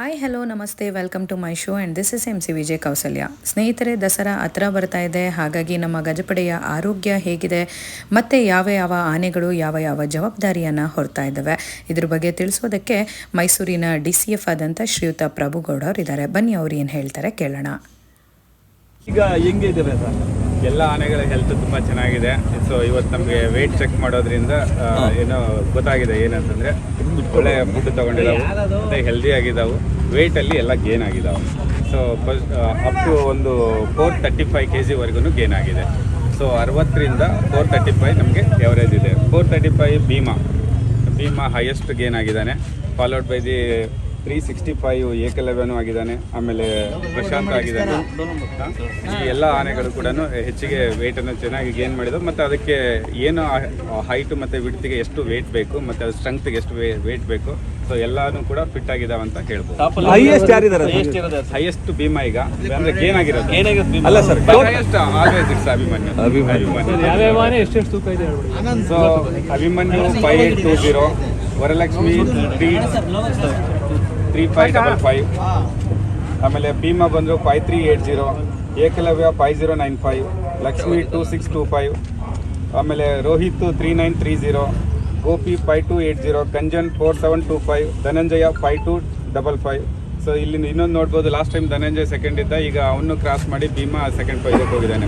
Hi hello ನಮಸ್ತೆ welcome to my show and this is M C Vijay Kausalya ಸ್ನೇಹಿತರೆ, ದಸರಾ ಹತ್ರ ಬರ್ತಾ ಇದೆ. ಹಾಗಾಗಿ ನಮ್ಮ ಗಜಪಡೆಯ ಆರೋಗ್ಯ ಹೇಗಿದೆ? ಮತ್ತು ಯಾವ ಯಾವ ಆನೆಗಳು, ಯಾವ ಯಾವ ಜವಾಬ್ದಾರಿಯನ್ನು ಹೊರ್ತಾ ಇದ್ದಾವೆ? ಇದ್ರ ಬಗ್ಗೆ ತಿಳಿಸೋದಕ್ಕೆ ಮೈಸೂರಿನ ಡಿ ಸಿ ಎಫ್ ಆದಂಥ ಶ್ರೀಯುತ ಪ್ರಭುಗೌಡ ಅವರು ಇದ್ದಾರೆ ಬನ್ನಿ, ಅವ್ರು ಏನು ಹೇಳ್ತಾರೆ ಕೇಳೋಣ. ಈಗ ಹೆಂಗಿದ್ದಾರೆ ಎಲ್ಲ ಆನೆಗಳ ಹೆಲ್ತ್ ತುಂಬ ಚೆನ್ನಾಗಿದೆ. ಸೊ ಇವತ್ತು ನಮಗೆ ವೆಯ್ಟ್ ಚೆಕ್ ಮಾಡೋದ್ರಿಂದ ಏನೋ ಗೊತ್ತಾಗಿದೆ ಏನಂತಂದರೆ ಒಳ್ಳೆ ಫುಡ್ ತೊಗೊಂಡಿದ್ದಾವೆ ಮತ್ತು ಹೆಲ್ದಿ ಆಗಿದ್ದಾವೆ ವೆಯ್ಟಲ್ಲಿ ಎಲ್ಲ ಗೇನ್ ಆಗಿದ್ದಾವೆ ಸೊ ಫಸ್ಟ್ ಅಪ್ ಟು ಒಂದು ಫೋರ್ ತರ್ಟಿ ಫೈವ್ ಕೆ ಜಿವರೆಗೂ ಗೇನ್ ಆಗಿದೆ. ಸೊ ಅರವತ್ತರಿಂದ ಫೋರ್ ತರ್ಟಿ ಫೈವ್ ನಮಗೆ ಎವರೇಜ್ ಇದೆ. Four thirty five Bhima. Bhima highest gain ಆಗಿದ್ದಾನೆ. Followed by the three sixty five ಏಕಲವ್ಯನೂ ಆಗಿದ್ದಾನೆ ಆಮೇಲೆ ಪ್ರಶಾಂತ್ ಆಗಿದ್ದಾನೆ. ಈ ಎಲ್ಲ ಆನೆಗಳು ಕೂಡ ಹೆಚ್ಚಿಗೆ ವೆಯ್ಟನ್ನು ಚೆನ್ನಾಗಿ ಗೇನ್ ಮಾಡಿದ್ರು ಮತ್ತು ಅದಕ್ಕೆ ಏನು ಹೈಟ್ ಮತ್ತು ವಿಡ್ತಿಗೆ ಎಷ್ಟು ವೇಟ್ ಬೇಕು ಮತ್ತು ಅದು ಸ್ಟ್ರೆಂತ್ಗೆ ಎಷ್ಟು ವೇಟ್ ಬೇಕು ಸೊ ಎಲ್ಲಾನು ಕೂಡ ಫಿಟ್ ಆಗಿದಾವೆ ಅಂತ ಹೇಳ್ಬೋದು. ಹೈಯೆಸ್ಟ್ ಯಾರಿದ್ದಾರೆ ಹೈಯೆಸ್ಟ್ ಇರೋದು ಹೈಯೆಸ್ಟ್ ಭೀಮಾ ಈಗ. ಅಂದರೆ ಗೇನ್ ಆಗಿರೋದು. ಅಲ್ಲ sir highest always it's Abhimanyu Abhimanyu ಎಷ್ಟು ತೂಕ ಇದೆ so Abhimanyu five eight two zero Varalakshmi three three five double five ಆಮೇಲೆ ಭೀಮಾ ಬಂದರು five three eight zero Ekalavya five zero nine five Lakshmi two six two five ಆಮೇಲೆ Rohit three nine three zero Gopi five two eight zero Kanjan four seven two five Dhananjaya five two double five so ಇಲ್ಲಿ ಇನ್ನೊಂದು ನೋಡ್ಬೋದು last time Dhananjaya second ಇದ್ದ ಈಗ ಅವನು cross ಮಾಡಿ Bhima second ಫೈವ್ಗೆ ಹೋಗಿದ್ದಾನೆ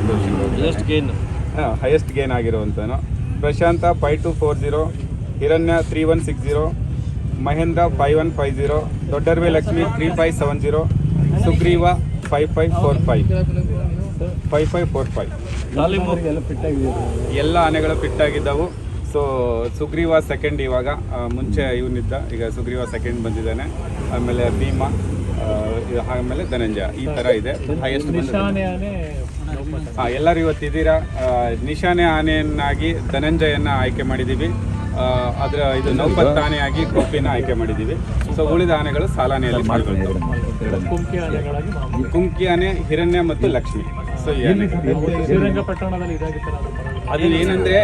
ಹೈಯೆಸ್ಟ್ ಗೇನ್ ಹಾಂ highest gain ಆಗಿರುವಂಥನು Prashanth five two four zero Hiranya three one six zero Mahendra five one five zero Doddaharve Lakshmi three five seven zero Sugriva five five four five five five four five ಎಲ್ಲ ಆನೆಗಳು fit ಆಗಿದ್ದವು. So Sugriva second ಇವಾಗ. ಮುಂಚೆ ಇವನಿದ್ದ. ಈಗ Sugriva second ಬಂದಿದ್ದಾನೆ. ಆಮೇಲೆ ಭೀಮಾ ಆಮೇಲೆ ಧನಂಜಯ. ಈ ಥರ ಇದೆ. ಹೈಯೆಸ್ಟ್ ಹಾಂ ಎಲ್ಲರೂ ಇವತ್ತಿದ್ದೀರಾ? ನಿಶಾನೆ ಆನೆಯನ್ನಾಗಿ ಧನಂಜಯನ ಆಯ್ಕೆ ಮಾಡಿದ್ದೀವಿ. ಅದರ ಇದು ನೌಪತ್ ಆನೆಯಾಗಿ ಕೋಪಿನ ಆಯ್ಕೆ ಮಾಡಿದ್ದೀವಿ. ಸೊ ಉಳಿದ ಆನೆಗಳು ಸಾಲಾನೆಯಲ್ಲಿ ಪಾಲ್ಗೊಳ್ತವೆ ಕುಂಕಿ ಆನೆ ಹಿರಣ್ಯ ಮತ್ತು ಲಕ್ಷ್ಮಿ. ಸೊ ಅದು ಅದು ಏನಂದ್ರೆ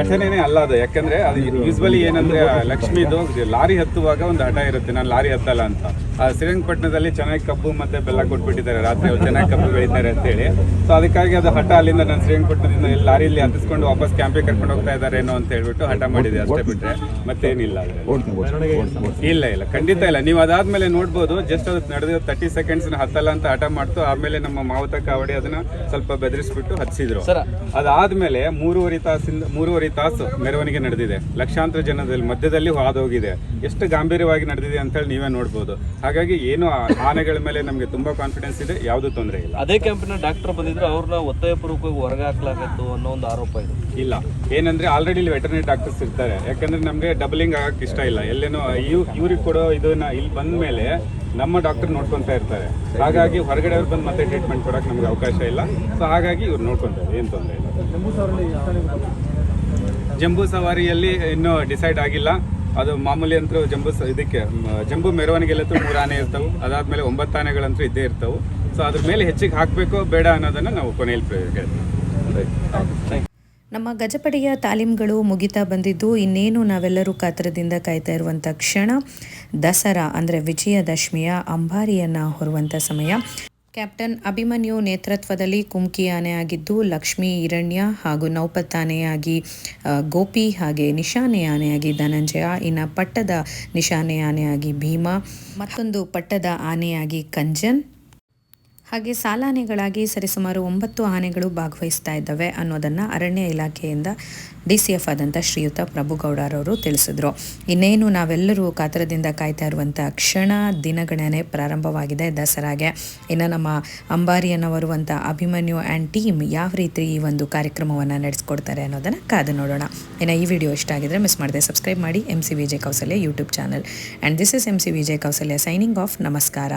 ಘಟನೆನೇ ಅಲ್ಲ ಅದು. ಯಾಕಂದ್ರೆ ಅದು ಯೂಸ್ವಲಿ ಏನಂದ್ರೆ ಲಕ್ಷ್ಮಿದು ಲಾರಿ ಹತ್ತುವಾಗ ಒಂದು ಹಠ ಇರುತ್ತೆ. ನಾನು ಲಾರಿ ಹತ್ತಲ್ಲ ಅಂತ. ಶ್ರೀರಂಗಪಟ್ಟಣದಲ್ಲಿ ಚೆನ್ನಾಗಿ ಕಬ್ಬು ಮತ್ತೆ ಬೆಲ್ಲ ಕೊಟ್ಬಿಟ್ಟಿದ್ದಾರೆ. ರಾತ್ರಿ ಅವ್ರು ಚೆನ್ನಾಗಿ ಕಬ್ಬು ಬೆಳೀತಾರೆ ಅಂತೇಳಿ. ಸೊ ಅದಕ್ಕಾಗಿ ಅದು ಹಠ ಅಲ್ಲಿಂದ ನಾನು ಶ್ರೀರಂಗಪಟ್ಟಣದಿಂದ ಇಲ್ಲಿ ಲಾರಿಯಲ್ಲಿ ಹತ್ತಿಸ್ಕೊಂಡು ವಾಪಸ್ ಕ್ಯಾಂಪಿಗೆ ಕರ್ಕೊಂಡು ಹೋಗ್ತಾ ಇದ್ದಾರೆ ಏನೋ ಅಂತ ಹೇಳ್ಬಿಟ್ಟು ಹಠ ಮಾಡಿದೆ ಅಷ್ಟೇ ಬಿಟ್ರೆ ಮತ್ತೇನಿಲ್ಲ. ಇಲ್ಲ ಇಲ್ಲ. ಖಂಡಿತ ಇಲ್ಲ. ನೀವು ಅದಾದ್ಮೇಲೆ ನೋಡ್ಬೋದು. ಜಸ್ಟ್ ಅದು ನಡೆದ ತರ್ಟಿ ಸೆಕೆಂಡ್ಸ್ ಹತ್ತಲ್ಲ ಅಂತ ಹಠ ಮಾಡ್ತು. ಆಮೇಲೆ ನಮ್ಮ ಮಾವತ ಕಾವಡಿ ಅದನ್ನ ಸ್ವಲ್ಪ ಬೆದರಿಸ್ಬಿಟ್ಟು ಹತ್ತಿಸಿದ್ರು ಅದಾದ್ಮೇಲೆ ಮೂರುವರೆ ತಾಸಿಂದ ಮೂರುವರೆ ತಾಸು ಮೆರವಣಿಗೆ ನಡೆದಿದೆ. ಲಕ್ಷಾಂತರ ಜನದಲ್ಲಿ ಮಧ್ಯದಲ್ಲಿ ಹಾದೋಗಿದೆ ಎಷ್ಟು ಗಾಂಭೀರ್ಯವಾಗಿ ನಡೆದಿದೆ ಅಂತ ಹೇಳಿ ನೀವೇ ನೋಡ್ಬೋದು. ಹಾಗಾಗಿ ಏನು ಆ ಆನೆಗಳ ಮೇಲೆ ನಮಗೆ ತುಂಬಾ ಕಾನ್ಫಿಡೆನ್ಸ್ ಇದೆ ಯಾವುದು ತೊಂದರೆ ಇಲ್ಲ. ಅದೇ ಕ್ಯಾಂಪಿನ ಡಾಕ್ಟರ್ ಬಂದಿದ್ರು ಅವ್ರನ್ನ ಒತ್ತಾಯಪೂರ್ವಕವಾಗಿ ಹೊರಗೆ ಹಾಕ್ಲಾಗತ್ತು ಅನ್ನೋ ಒಂದು ಆರೋಪ ಇದೆ. ಇಲ್ಲ. ಏನಂದ್ರೆ ಆಲ್ರೆಡಿ ಇಲ್ಲಿ ವೆಟರ್ನರಿ ಡಾಕ್ಟರ್ಸ್ ಇರ್ತಾರೆ. ಯಾಕಂದ್ರೆ ನಮಗೆ ಡಬಲಿಂಗ್ ಆಗಕ್ಕೆ ಇಷ್ಟ ಇಲ್ಲ. ಎಲ್ಲೇನೋ ಇವ್ ಇವ್ರಿಗೆ ಕೊಡೋ ಇದನ್ನ ಇಲ್ಲಿ ಬಂದ ಮೇಲೆ ನಮ್ಮ ಡಾಕ್ಟರ್ ನೋಡ್ಕೊಂತಾ ಇರ್ತಾರೆ. ಹಾಗಾಗಿ ಹೊರಗಡೆ ಅವ್ರು ಬಂದು ಮತ್ತೆ ಟ್ರೀಟ್ಮೆಂಟ್ ಕೊಡಕ್ಕೆ ನಮ್ಗೆ ಅವಕಾಶ ಇಲ್ಲ. ಸೊ ಹಾಗಾಗಿ ಇವ್ರು ನೋಡ್ಕೊಂತಾರೆ ಏನು ತೊಂದರೆ ಇಲ್ಲ. ಜಂಬೂ ಸವಾರಿಯಲ್ಲಿ ಇನ್ನೂ ಡಿಸೈಡ್ ಆಗಿಲ್ಲ. ಅದು ಮಾಮೂಲಿ ಅಂತೂ ಜಂಬು ಇದಕ್ಕೆ ಜಂಬು ಮೆರವಣಿಗೆಲ್ಲಂತೂ ಮೂರು ಆನೆ ಇರ್ತವೆ. ಅದಾದ್ಮೇಲೆ ಒಂಬತ್ತು ಆನೆಗಳಂತೂ ಇದ್ದೇ ಇರ್ತವೆ. ಸೊ ಅದ್ರ ಮೇಲೆ ಹೆಚ್ಚಿಗೆ ಹಾಕಬೇಕು ಬೇಡ ಅನ್ನೋದನ್ನ ನಾವು ಕೊನೆಯಲ್ಲಿ ಹೇಳ್ತೀವಿ ನಮ್ಮ ಗಜಪಡೆಯ ತಾಲೀಮ್ಗಳು ಮುಗಿತಾ ಬಂದಿದ್ದು ಇನ್ನೇನು ನಾವೆಲ್ಲರೂ ಕಾತರದಿಂದ ಕಾಯ್ತಾ ಇರುವಂಥ ಕ್ಷಣ ದಸರಾ ಅಂದರೆ ವಿಜಯದಶಮಿಯ ಅಂಬಾರಿಯನ್ನು ಹೊರುವಂಥ ಸಮಯ. ಕ್ಯಾಪ್ಟನ್ ಅಭಿಮನ್ಯು ನೇತೃತ್ವದಲ್ಲಿ ಕುಮ್ಕಿ ಆನೆ ಆಗಿದ್ದು ಲಕ್ಷ್ಮಿ ಹಿರಣ್ಯ ಹಾಗೂ ನೌಪತ್ ಆನೆಯಾಗಿ ಗೋಪಿ ಹಾಗೆ ನಿಶಾನೆ ಆನೆಯಾಗಿ ಧನಂಜಯ, ಇನ್ನು ಪಟ್ಟದ ನಿಶಾನೆ ಆನೆಯಾಗಿ ಭೀಮಾ, ಮತ್ತೊಂದು ಪಟ್ಟದ ಆನೆಯಾಗಿ ಕಂಜನ್ ಹಾಗೆ ಸಾಲಾನೆಗಳಾಗಿ ಸರಿಸುಮಾರು ಒಂಬತ್ತು ಆನೆಗಳು ಭಾಗವಹಿಸ್ತಾ ಇದ್ದಾವೆ ಅನ್ನೋದನ್ನು ಅರಣ್ಯ ಇಲಾಖೆಯಿಂದ ಡಿ ಸಿ ಎಫ್ ಆದಂಥ ಶ್ರೀಯುತ ಪ್ರಭುಗೌಡರವರು ತಿಳಿಸಿದ್ರು. ಇನ್ನೇನು ನಾವೆಲ್ಲರೂ ಕಾತರದಿಂದ ಕಾಯ್ತಾ ಇರುವಂಥ ಕ್ಷಣ ದಿನಗಣನೆ ಪ್ರಾರಂಭವಾಗಿದೆ ದಸರಾಗೆ. ಇನ್ನು ನಮ್ಮ ಅಂಬಾರಿಯನ್ನು ಬರುವಂಥ ಅಭಿಮನ್ಯು ಆ್ಯಂಡ್ ಟೀಮ್ ಯಾವ ರೀತಿ ಈ ಒಂದು ಕಾರ್ಯಕ್ರಮವನ್ನು ನಡೆಸ್ಕೊಡ್ತಾರೆ ಅನ್ನೋದನ್ನು ಕಾದು ನೋಡೋಣ. ಇನ್ನು ಈ ವಿಡಿಯೋ ಇಷ್ಟ ಆಗಿದ್ರೆ ಮಿಸ್ ಮಾಡದೆ ಸಬ್ಸ್ಕ್ರೈಬ್ ಮಾಡಿ M C Vijay Kausalya YouTube channel and this is M C Vijay Kausalya signing off ನಮಸ್ಕಾರ.